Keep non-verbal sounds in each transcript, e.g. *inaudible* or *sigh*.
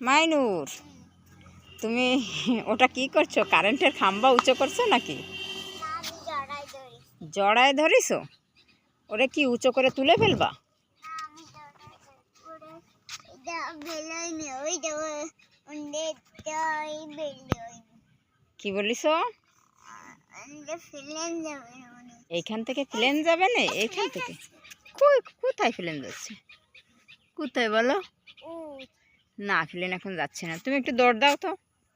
মাইনুর, তুমি ওটা কি করছ? কারেন্টের খাম্বা উঁচু করছ নাকি? জড়ায় ধরিস? ওরে কি উঁচু করে তুলে ফেলবা? কি বলিস? এইখান থেকে প্লেন যাবে না? এইখান থেকে। কোথায় প্লেন যাচ্ছে? কোথায় বলো? না প্লেন এখন যাচ্ছে না। তুমি একটু দৌড় দাও তো।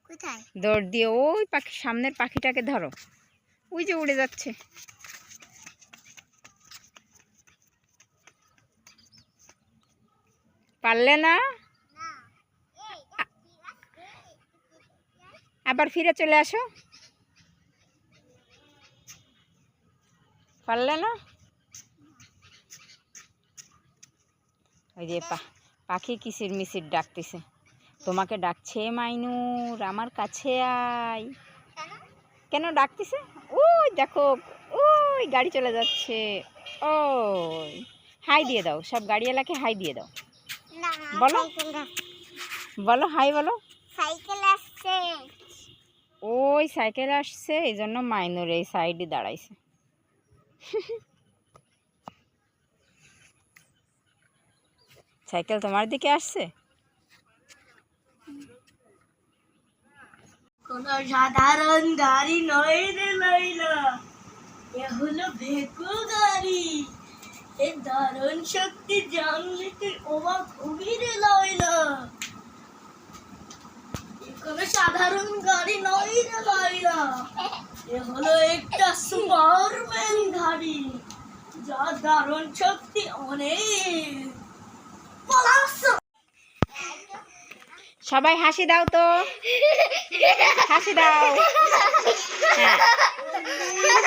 কোথায়? দৌড় দিয়ে ওই পাখি সামনের পাখিটাকে ধরো। ওই যে উড়ে যাচ্ছে। পারলে না? আবার ফিরে চলে আসো। পারলে না? ওই যে পা পাখি কিসির মিসির ডাকতেছে? তোমাকে ডাকছে মাইনুর আমার কাছে আয়। কেন ডাকতেছে? ওই দেখো ওই গাড়ি চলে যাচ্ছে। ওই হাই দিয়ে দাও সব গাড়িওয়ালাকে হাই দিয়ে দাও। না বলো। বলো হাই বলো। সাইকেল আসছে। ওই সাইকেল আসছে এই জন্য মাইনুর এই সাইডে দাঁড়াইছে। সাইকেল তোমার দিকে আসছে? কোন সাধারণ গাড়ি নয় রে লাইলা এ হলো ভেকু গাড়ি। এর দারুণ শক্তি জানলে তুই অবাক হবি রে লাইলা। এ কোনো সাধারণ গাড়ি নয় রে লাইলা। এ হলো একটা সুপারম্যান গাড়ি যা দারুণ শক্তি অনেক। সবাই হাসি দাও তো। হাসি দাও। হ্যাঁ।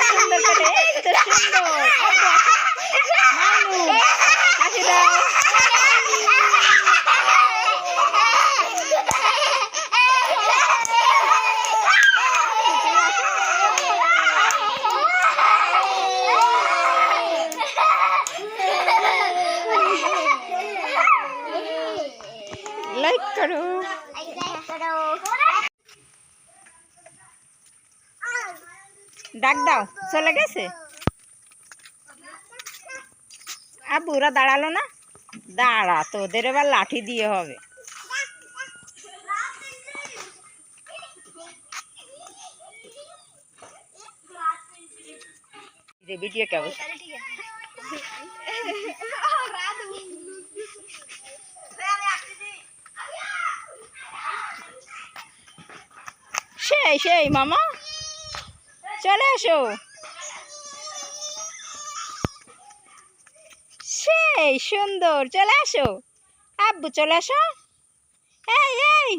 সুন্দর করে সুন্দর। *laughs* হাসি দাও। লাইক করো ডাক দাও চলে গেছে আব্বু ওরা দাঁড়াল না দাঁড়া তোদের এবার লাঠি দিয়ে হবে যে ভিডিও কেমন সেই সেই, মামা। চলে আসো। সেই, সুন্দর, চলে আসো। আব্বু, চলে আসো। এই এই।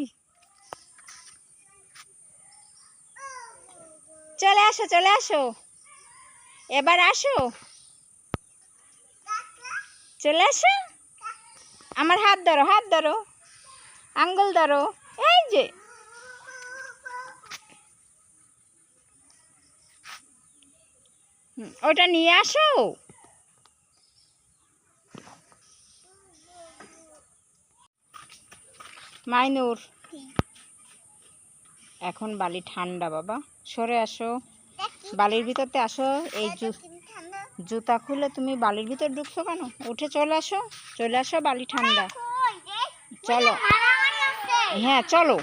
চলে আসো চলে আসো। এবার আসো। চলে আসো। আমার হাত ধরো হাত ধরো। আঙ্গুল ধরো। এই যে। ওটা নিয়ে আসো। মাইনুর। এখন বালি ঠান্ডা বাবা। সরে আসো। বালির ভিতরতে আসো। এই জু জুতা খুলে তুমি বালির ভিতর ঢুকছো কেন? উঠে চলে আসো। চলে আসো বালি ঠান্ডা। চলো। হ্যাঁ চলো।